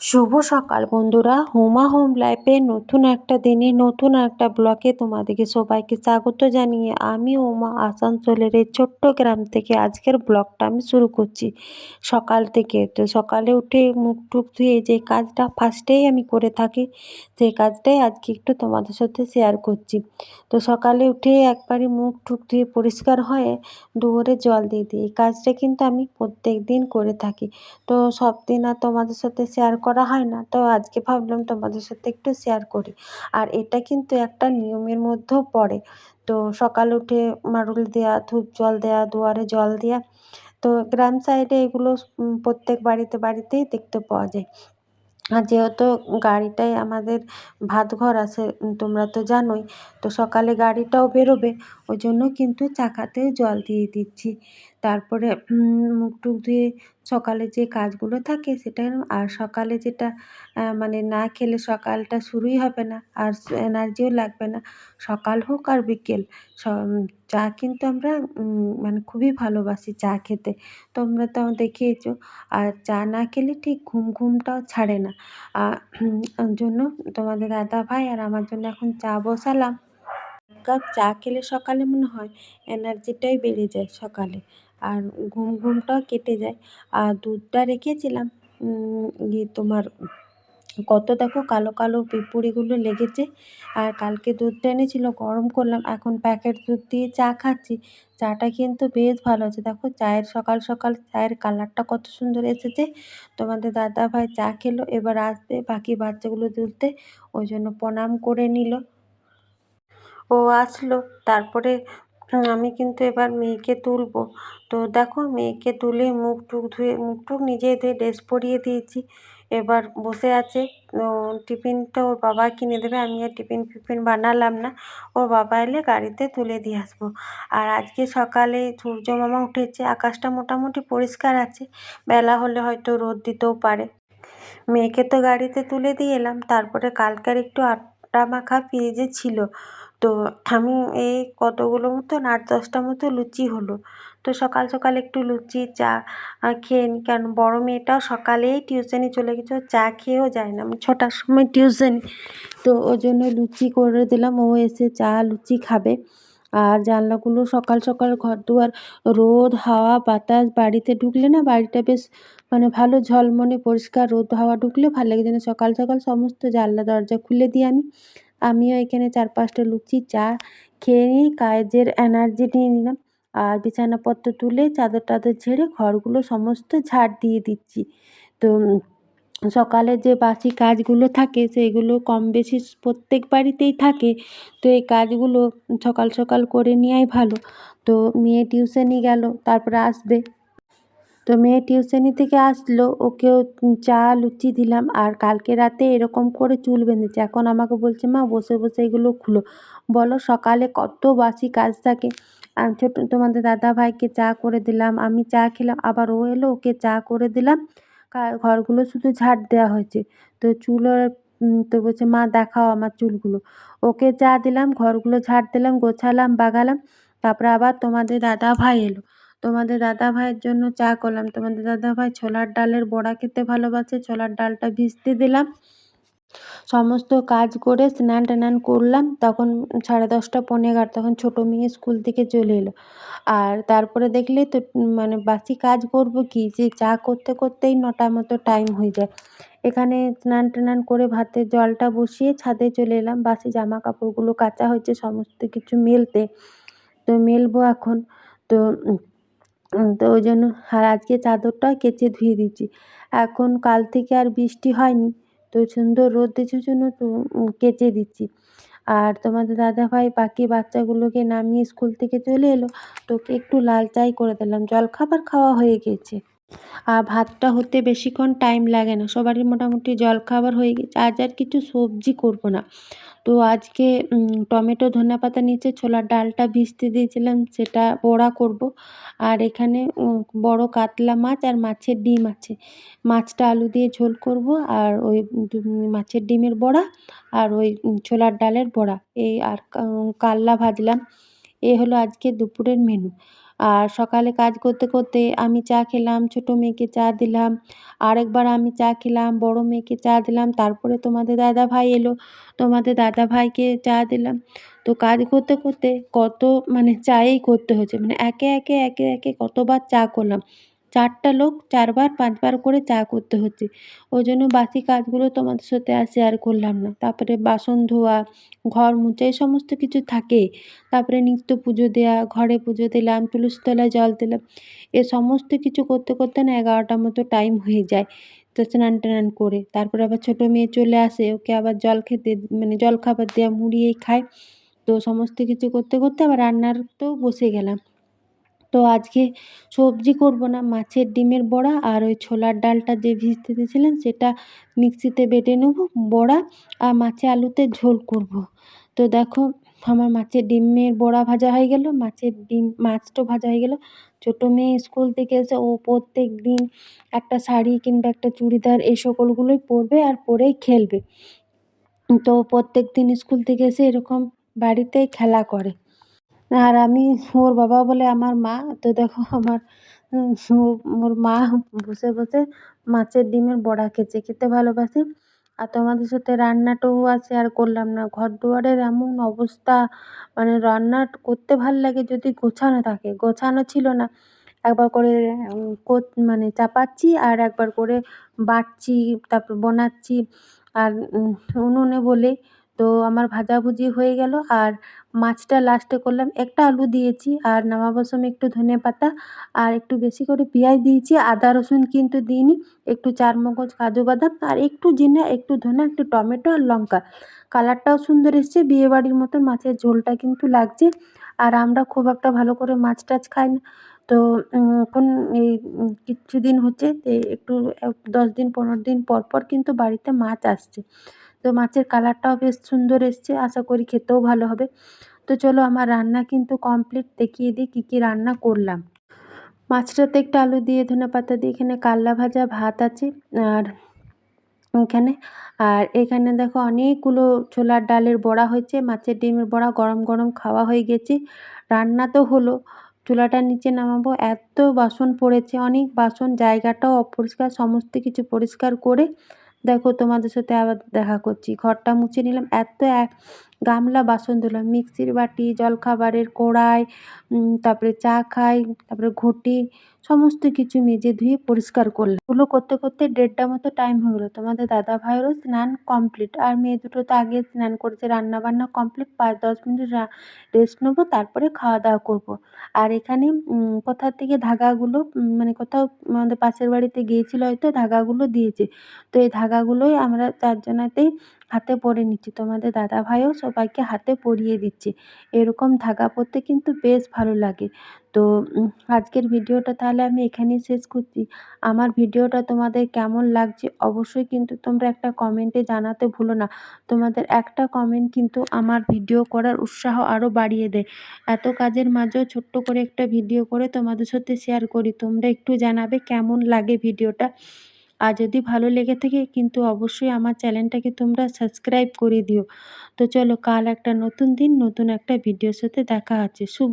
শুভ সকাল বন্ধুরা। হোমা হোম লাইফে নতুন একটা দিনে, নতুন একটা ব্লকে তোমাদেরকে সবাইকে স্বাগত জানিয়ে আমি ওমা আসানসোলের এই ছোট্ট গ্রাম থেকে আজকের ব্লগটা আমি শুরু করছি। সকাল থেকে তো সকালে উঠে মুখ টুক ধুয়ে যে কাজটা ফার্স্টেই আমি করে থাকি সেই কাজটাই আজকে একটু তোমাদের সাথে শেয়ার করছি। তো সকালে উঠে একবারই মুখ টুক ধুয়ে পরিষ্কার হয়ে দুয়ারে জল দিয়ে দিই। এই কাজটা কিন্তু আমি প্রত্যেক দিন করে থাকি। তো সব দিন আর তোমাদের সাথে শেয়ার করা হয় না। তো আজকে ভাবলাম তোমাদের সাথে একটু শেয়ার করি। আর এটা কিন্তু একটা নিয়মের মধ্যেও পড়ে। তো সকাল উঠে মারুল দেওয়া ধূপ জল দেওয়া দুয়ারে জল দেওয়া তো গ্রাম সাইডে এগুলো প্রত্যেক বাড়িতে বাড়িতেই দেখতে পাওয়া যায়। আর যেহেতু গাড়িটাই আমাদের ভাত ঘর আছে তোমরা তো জানোই, তো সকালে গাড়িটাও বেরোবে। ওই জন্য কিন্তু চাকাতেও জল দিয়ে দিচ্ছি। তারপরে মুখ টুক ধুয়ে সকালে যে কাজগুলো থাকে সেটা আর সকালে যেটা মানে না খেলে সকালটা শুরুই হবে না, আর এনার্জিও লাগবে না। সকাল হোক আর বিকেল চা কিন্তু আমরা মানে খুবই ভালোবাসি চা খেতে। তোমরা তো দেখিয়েছো, আর চা না খেলে ঠিক ঘুম ঘুমটাও ছাড়ে না। জন্য তোমাদের দাদা ভাই আর আমার জন্য এখন চা বসালাম। কাপ চা খেলে সকালে মনে হয় এনার্জিটাই বেড়ে যায় সকালে। আর ঘুম, ঘুমটাও কেটে যায়। আর দুধটা রেখেছিলাম ইয়ে তোমার কত দেখো কালো কালো পিঁপুড়িগুলো লেগেছে। আর কালকে দুধটা এনেছিল, গরম করলাম, এখন প্যাকেট দুধ দিয়ে চা খাচ্ছি। চাটা কিন্তু বেশ ভালো আছে। দেখো চায়ের সকাল সকাল চায়ের কালারটা কত সুন্দর এসেছে। তোমাদের দাদা ভাই চা খেলো, এবার আসবে বাকি বাচ্চাগুলো তুলতে ওই জন্য প্রণাম করে নিল। ও আসলো, তারপরে আমি কিন্তু এবার মেয়েকে তুলবো। তো দেখো, মেয়েকে তুলে মুখ টুক ধুয়ে, মুখ টুক নিজেই ধুয়ে ড্রেস পরিয়ে দিয়েছি। এবার বসে আছে। টিফিনটা ওর বাবা কিনে দেবে, আমি আর টিফিন ফিফিন বানালাম না। ওর বাবা এলে গাড়িতে তুলে দিয়ে আসব। আর আজকে সকালে সূর্য মামা উঠেছে, আকাশটা মোটামুটি পরিষ্কার আছে। বেলা হলে হয়তো রোদ দিতেও পারে। মেয়েকে তো গাড়িতে তুলে দিয়ে এলাম, তারপরে কালকের একটু আটা মাখা ফ্রিজে ছিল। তো আমি এই কতগুলো মতন আট দশটা মতো লুচি হলো। তো সকাল সকাল একটু লুচি, চা খেয়ে নিই কারণ বড়ো মেয়েটাও সকালেই টিউশনে চলে গেছে। চা খেয়েও যায় না। আমি ছটার সময় টিউশন তো ওই জন্য লুচি করে দিলাম। ও এসে চা, লুচি খাবে। আর জানলাগুলো সকাল সকাল ঘর দুয়ার রোদ, হাওয়া, বাতাস, বাড়িতে ঢুকলে না বাড়িটা বেশ মানে ভালো ঝলমলে পরিষ্কার রোদ, হাওয়া ঢুকলে ভালো লাগে। যেন সকাল সকাল সমস্ত জানলা দরজা খুলে দিই আমি আমিও এখানে চার পাঁচটা লুচি, চা খেয়ে নিই, কাজের এনার্জি নিয়ে নিলাম। আর বিছানাপত্র তুলে চাদর টাদর ঝেড়ে ঘরগুলো সমস্ত ঝাড় দিয়ে দিচ্ছি। তো সকালে যে বাসি কাজগুলো থাকে সেইগুলো কম বেশি প্রত্যেক বাড়িতেই থাকে। তো এই কাজগুলো সকাল সকাল করে নেওয়াই ভালো। তো মেয়ে টিউশনি গেল, তারপরে আসবে। তো মেয়ে টিউশনি থেকে আসলো, ওকেও চা, লুচি দিলাম। আর কালকে রাতে এরকম করে চুল বেঁধেছে। এখন আমাকে বলছে, মা, বসে বসে এগুলো খুলো। বলো সকালে কত বাসি কাজ থাকে? ছোট, তোমাদের দাদা ভাইকে চা করে দিলাম। আমি চা খেলাম, আবার ও এলো, ওকে চা করে দিলাম। ঘরগুলো শুধু ঝাড় দেওয়া হয়েছে। তো চুলও তো বলছে, মা, দেখাও আমার চুলগুলো। ওকে চা দিলাম, ঘরগুলো ঝাড় দিলাম, গোছালাম, বাগালাম। তারপরে আবার তোমাদের দাদা ভাই এলো। তোমাদের দাদা ভাইয়ের জন্য চা করলাম। তোমাদের দাদা ভাই ছোলার ডালের বড়া খেতে ভালোবাসে, ছোলার ডালটা ভিজতে দিলাম। সমস্ত কাজ করে স্নান টানান করলাম। তখন সাড়ে দশটা পৌনে এগারো তখন ছোটো মেয়ে স্কুল থেকে চলে এলো। আর তারপরে দেখলে তো মানে বাসি কাজ করব কি? যে চা করতে করতেই নটার মতো টাইম হয়ে যায়। এখানে স্নান টানান করে ভাতের জলটা বসিয়ে ছাদে চলে এলাম। বাসি জামা কাপড়গুলো কাচা হয়েছে, সমস্ত কিছু মেলতে। তো মেলবো এখন। তো তো ওই জন্য আর আজকে চাদরটাও কেচে ধুয়ে দিচ্ছি এখন কাল থেকে আর বৃষ্টি হয়নি, তো সুন্দর রোদ দিচ্ছে জন্য তো কেচে দিচ্ছি। আর তোমাদের দাদাভাই বাকি বাচ্চাগুলোকে নামিয়ে স্কুল থেকে চলে এলো, তোকে একটু লাল চাই করে দিলাম। জল খাবার খাওয়া হয়ে গেছে। আর ভাতটা হতে বেশিক্ষণ টাইম লাগে না। সবারই মোটামুটি জলখাবার হয়ে গেছে। আজ আর কিছু সবজি করব না। তো আজকে টমেটো ধনে পাতা নিচে ছোলার ডালটা ভিজতে দিয়েছিলাম, সেটা বড়া করব। আর এখানে বড় কাতলা মাছ আর মাছের ডিম আছে। মাছটা আলু দিয়ে ঝোল করব আর ওই মাছের ডিমের বড়া আর ওই ছোলার ডালের বড়া। এই আর কাল্লা ভাজলাম। এই হলো আজকে দুপুরের মেনু আর সকালে কাজ করতে করতে আমি চা খেলাম, ছোটো মেয়েকে চা দিলাম, আরেকবার আমি চা খেলাম, বড় মেয়েকে চা দিলাম, তারপরে তোমাদের দাদা ভাই এলো, তোমাদের দাদা ভাইকে চা দিলাম। তো কাজ করতে করতে কত মানে চায়েই করতে হচ্ছে মানে একে একে একে একে কতবার চা করলাম। চারটা লোক চারবার, পাঁচবার করে চা করতে হচ্ছে। ওই জন্য বাকি কাজগুলো তোমাদের সাথে আর শেয়ার করলাম না। তারপরে বাসন ধোয়া, ঘর মোছা, এই সমস্ত কিছু থাকে। তারপরে নিত্য পুজো দেওয়া ঘরে পুজো দিলাম, তুলসী তলায় জল দিলাম। এ সমস্ত কিছু করতে করতে না এগারোটার মতো টাইম হয়ে যায়। তো স্নান টান করে, তারপরে আবার ছোটো মেয়ে চলে আসে, ওকে আবার জল খেতে মানে জল খাবার দেওয়া মুড়ি খায়। তো সমস্ত কিছু করতে করতে আবার রান্নার তো বসে গেলাম। তো আজকে সবজি করব না, মাছের ডিমের বড়া আর ওই ছোলার ডালটা যে ভিজতে দিয়েছিলাম সেটা মিক্সিতে বেটে নেব, বড়া আর মাছে আলুতে ঝোল করব। তো দেখো আমার মাছের ডিমের বড়া ভাজা হয়ে গেল, মাছের ডিম মাছটাও ভাজা হয়ে গেল। ছোটো মেয়ে স্কুল থেকে এসে ও প্রত্যেক দিন একটা শাড়ি কিংবা একটা চুড়িদার এই সকলগুলোই পরবে আর পরেই খেলবে। তো প্রত্যেক দিন স্কুল থেকে এসে এরকম বাড়িতেই খেলা করে। আর আমি ওর বাবা বলে আমার মা, তো দেখো আমার ওর মা বসে বসে মাছের ডিমের বড়া খেছে খেতে ভালোবাসে। আর তোমাদের সাথে রান্নাটাও আছে, আর করলাম না। ঘর দুয়ারের এমন অবস্থা মানে রান্না করতে ভালো লাগে যদি গোছানো থাকে। গোছানো ছিল না। একবার করে মানে চাপাচ্ছি আর একবার করে বাটছি, তারপর বানাচ্ছি। আর উনুনে বলে তো আমার ভাজাভুজি হয়ে গেল আর মাছটা লাস্টে করলাম। একটা আলু দিয়েছি আর নামাবার সময় একটু ধনে পাতা আর একটু বেশি করে পেঁয়াজ দিয়েছি। আদা, রসুন কিন্তু দিইনি। একটু চারমগজ কাজু বাদাম আর একটু জিরে, একটু ধনে, একটু টমেটো আর লঙ্কা। কালারটাও সুন্দর এসছে। বিয়েবাড়ির মতন মাছের ঝোলটা কিন্তু লাগছে। আর আমরা খুব একটা ভালো করে মাছ টাছ খাই না। তো এখন এই কিছুদিন হচ্ছে একটু দশ দিন, পনেরো দিন পর পর কিন্তু বাড়িতে মাছ আসছে। তো মাছের কালারটাও বেশ সুন্দর এসছে, আশা করি খেতেও ভালো হবে। তো চলো আমার রান্না কিন্তু কমপ্লিট দেখিয়ে দিই কী কী রান্না করলাম। মাছটাতে একটু আলু দিয়ে ধনে পাতা দিয়ে এখানে কাল্লা ভাজা ভাত আছে আর এখানে আর এখানে দেখো অনেকগুলো ছোলার ডালের বড়া হয়েছে, মাছের ডিমের বড়া গরম গরম খাওয়া হয়ে গেছে। রান্না তো হলো চুলাটার নিচে নামাবো। এত বাসন পড়েছে, অনেক বাসন, জায়গাটাও অপরিষ্কার, সমস্ত কিছু পরিষ্কার করে দেখো তোমাদের সাথে আবার দেখা করছি। ঘরটা মুছে নিলাম। এত এক গামলা বাসন ধুলাম, মিক্সির বাটি, জলখাবারের কড়াই তারপরে চা খাই, তারপরে ঘটি, সমস্ত কিছু মেজে ধুয়ে পরিষ্কার করলাম। ওগুলো করতে করতে দেড়টা মতো টাইম হয়ে গেলো। তোমাদের দাদা ভাইয়েরও স্নান কমপ্লিট আর মেয়ে দুটো তো আগে স্নান করেছে রান্না বান্না কমপ্লিট পাঁচ দশ মিনিট রেস্ট নেব, তারপরে খাওয়া দাওয়া করব। আর এখানে কোথা থেকে ধাগাগুলো মানে কোথাও আমাদের পাশের বাড়িতে গিয়েছিল হয়তো, ধাগাগুলো দিয়েছে। তো এই ধাগাগুলোই আমরা চারজনাতেই হাতে পরে নিচ্ছি। তোমাদের দাদাভাইও সবাইকে হাতে পরিয়ে দিচ্ছে। এরকম ধাগা পরতে কিন্তু বেশ ভালো লাগে। তো আজকের ভিডিওটা তাহলে আমি এখানেই শেষ করছি। আমার ভিডিওটা তোমাদের কেমন লাগছে অবশ্যই কিন্তু তোমরা একটা কমেন্টে জানাতে ভুলো না। তোমাদের একটা কমেন্ট কিন্তু আমার ভিডিও করার উৎসাহ আরও বাড়িয়ে দেয়। এত কাজের মাঝেও ছোট্ট করে একটা ভিডিও করে তোমাদের সাথে শেয়ার করি। তোমরা একটু জানাবে কেমন লাগে ভিডিওটা। আর যদি ভালো লেগে থাকে কিন্তু অবশ্যই আমার চ্যানেলটাকে তোমরা সাবস্ক্রাইব করে দিও। তো চলো কাল একটা নতুন দিন, নতুন একটা ভিডিওর সাথে দেখা আছে শুভ